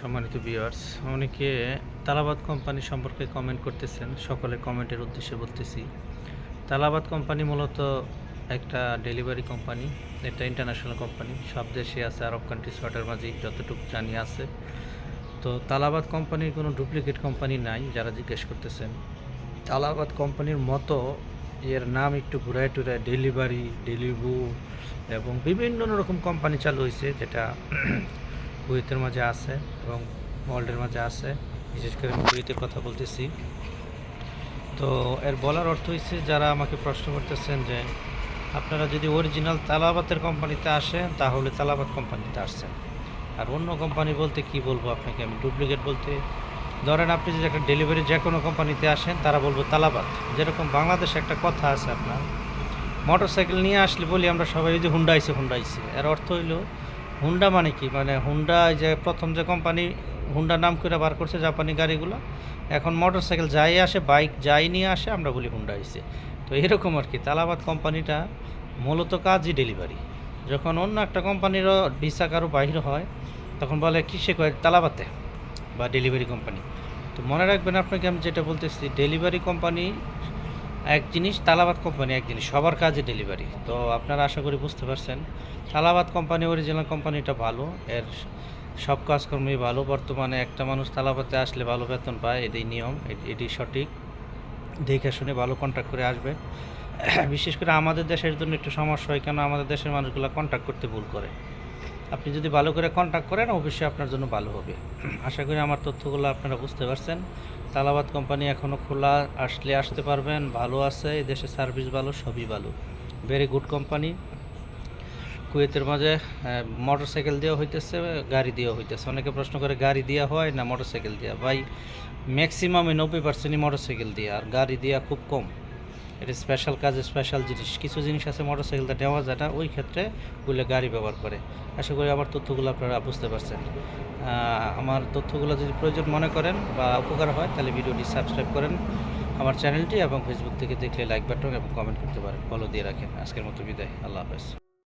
সম্মানিত ভিউয়ার্স অনেকে তালাবাদ কোম্পানি সম্পর্কে কমেন্ট করতেছেন, সকলে কমেন্টের উদ্দেশ্যে বলতেছি। তালাবাদ কোম্পানি মূলত একটা ডেলিভারি কোম্পানি এটা ইন্টারন্যাশনাল কোম্পানি সব দেশে আছে, আরব কান্ট্রিজ ওয়াটার মাঝেই যতটুকু জানি আছে। তো তালাবাদ কোম্পানির কোনো ডুপ্লিকেট কোম্পানি নাই, যারা জিজ্ঞেস করতেছেন। তালাবাদ কোম্পানির মতো এর নাম একটু ঘুরায় টুরায় ডেলিভারি ডেলিভু এবং বিভিন্ন রকম কোম্পানি চালু হয়েছে যেটা কুয়েতের মাঝে আছে এবং ওয়ার্ল্ডের মাঝে আছে। বিশেষ করে আমি কুয়েতের কথা বলতেছি। তো এর বলার অর্থ হচ্ছে যারা আমাকে প্রশ্ন করতেছেন যে, আপনারা যদি অরিজিনাল তালাবাতের কোম্পানিতে আসেন, তাহলে তালাবাত কোম্পানিতে আসছেন। আর অন্য কোম্পানি বলতে কি বলব আপনাকে? আমি ডুপ্লিকেট বলতে, ধরেন আপনি যদি একটা ডেলিভারি যে কোনো কোম্পানিতে আসেন, তারা বলব তালাবাত। যেরকম বাংলাদেশে একটা কথা আছে আপনার মোটর সাইকেল নিয়ে আসলে বলি আমরা সবাই যে হুন্ডা আইছে হুন্ডা আইছে এর অর্থ হইল হুন্ডা মানে কি? মানে হুন্ডা যে প্রথম যে কোম্পানি হুন্ডা নাম করে বার করছে জাপানি গাড়িগুলো, এখন মোটর সাইকেল যাই আসে বাইক যাই নিয়ে আসে, আমরা বলি হুন্ডা আইছে তো এরকম আর কি, তালাবাদ কোম্পানিটা মূলত কাজই ডেলিভারি যখন অন্য একটা কোম্পানিরও ভিসা কারও বাহির হয়, তখন বলে, কিসে কয়, তালাবাতে বা ডেলিভারি কোম্পানি তো মনে রাখবেন আপনাকে আমি যেটা বলতেছি ডেলিভারি কোম্পানি এক জিনিস, তালাবাদ কোম্পানি এক জিনিস, সবার কাজে ডেলিভারি তো আপনারা আশা করি বুঝতে পারছেন, তালাবাদ কোম্পানি অরিজিনাল কোম্পানিটা ভালো, এর সব কাজকর্মই ভালো। বর্তমানে একটা মানুষ তালাবাতে আসলে ভালো বেতন পায়, এটাই নিয়ম এটি সঠিক। দেখে শুনে ভালো কন্ট্যাক্ট করে আসবেন বিশেষ করে আমাদের দেশের জন্য একটু সমস্যা হয়, কেন আমাদের দেশের মানুষগুলো কন্ট্যাক্ট করতে ভুল করে। আপনি যদি ভালো করে কন্ট্যাক্ট করেন, অবশ্যই আপনার জন্য ভালো হবে। আশা করি আমার তথ্যগুলো আপনারা বুঝতে পারছেন। তালাবাদ কোম্পানি এখনও খোলা আসলে আসতে পারবেন, ভালো আছে দেশে সার্ভিস ভালো, সবই ভালো। ভেরি গুড কোম্পানি কুয়েতের মাঝে মোটর সাইকেল দেওয়া হইতেছে, গাড়ি দেওয়া হইতেছে। অনেকে প্রশ্ন করে, গাড়ি দেওয়া হয় না মোটর সাইকেল দেওয়া? ভাই ম্যাক্সিমামে নব্বই পার্সেন্টই মোটর সাইকেল দেওয়া আর গাড়ি দেওয়া খুব কম। এটা স্পেশাল কাজ স্পেশাল জিনিস। কিছু জিনিস আছে মোটর সাইকেলটা নেওয়া যায় না ওই ক্ষেত্রে বলে গাড়ি ব্যবহার করে। আশা করি আমার তথ্যগুলো আপনারা বুঝতে পারছেন। আমার তথ্যগুলো যদি প্রয়োজন মনে করেন বা উপকার হয়, তাহলে ভিডিওটি সাবস্ক্রাইব করেন আমার চ্যানেলটি এবং ফেসবুক থেকে দেখলে লাইক বাটন এবং কমেন্ট করতে পারেন। ফলো দিয়ে রাখেন। আজকের মতো বিদায়। আল্লাহ হাফেজ।